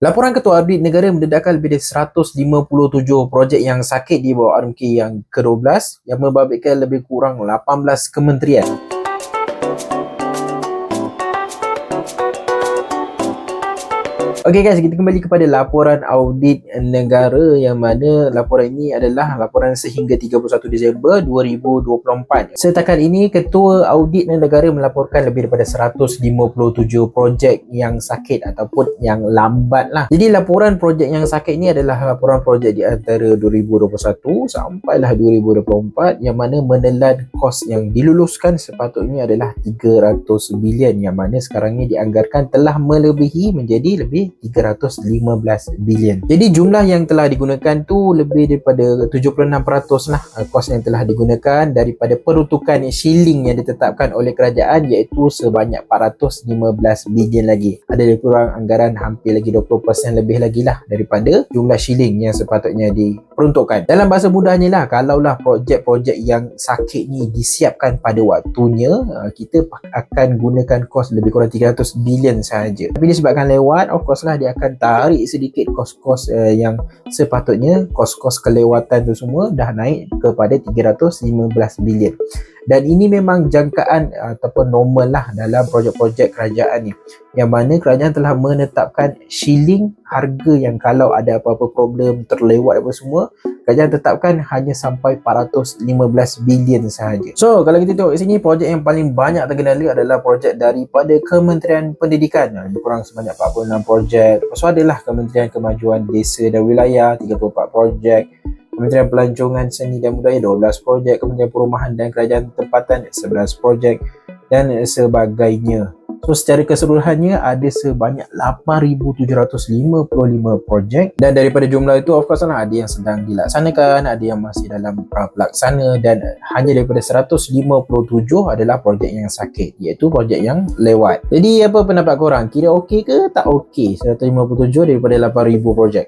Laporan Ketua Audit Negara mendedahkan lebih dari 157 projek yang sakit di bawah RMK yang ke-12 yang membabitkan lebih kurang 18 kementerian. Okey guys, kita kembali kepada laporan audit negara yang mana laporan ini adalah laporan sehingga 31 Disember 2024. Setakat ini, Ketua Audit Negara melaporkan lebih daripada 157 projek yang sakit ataupun yang lambat lah. Jadi laporan projek yang sakit ini adalah laporan projek di antara 2021 sampailah 2024 yang mana menelan kos yang diluluskan sepatutnya adalah 300 bilion yang mana sekarang ini dianggarkan telah melebihi menjadi lebih 315 bilion. Jadi jumlah yang telah digunakan tu lebih daripada 76% lah uh, kos yang telah digunakan daripada peruntukan shilling yang ditetapkan oleh kerajaan iaitu sebanyak 415 bilion lagi. Ada lebih kurang anggaran hampir lagi 20% lebih lagi lah daripada jumlah shilling yang sepatutnya diperuntukkan. Dalam bahasa mudahnya lah kalaulah projek-projek yang sakit ni disiapkan pada waktunya uh, kita akan gunakan kos lebih kurang 300 bilion sahaja. Tapi disebabkan lewat of course lah dia akan tarik sedikit kos-kos uh, yang sepatutnya kos-kos kelewatan tu semua dah naik kepada 315 bilion dan ini memang jangkaan ataupun normal lah dalam projek-projek kerajaan ni. Yang mana kerajaan telah menetapkan shilling harga yang kalau ada apa-apa problem terlewat apa semua kerajaan tetapkan hanya sampai 415 bilion sahaja. So kalau kita tengok sini projek yang paling banyak terkenali adalah projek daripada Kementerian Pendidikan. Lebih kurang sebanyak 46 projek. Lepas tu adalah Kementerian Kemajuan Desa dan Wilayah 34 projek Kementerian Pelancongan Seni dan Budaya 12 projek, Kementerian Perumahan dan Kerajaan Tempatan 11 projek dan sebagainya. So secara keseluruhannya ada sebanyak 8,755 projek dan daripada jumlah itu of course lah ada yang sedang dilaksanakan, ada yang masih dalam pelaksana dan hanya daripada 157 adalah projek yang sakit iaitu projek yang lewat. Jadi apa pendapat korang? Kira okey ke tak okey 157 daripada 8,000 projek?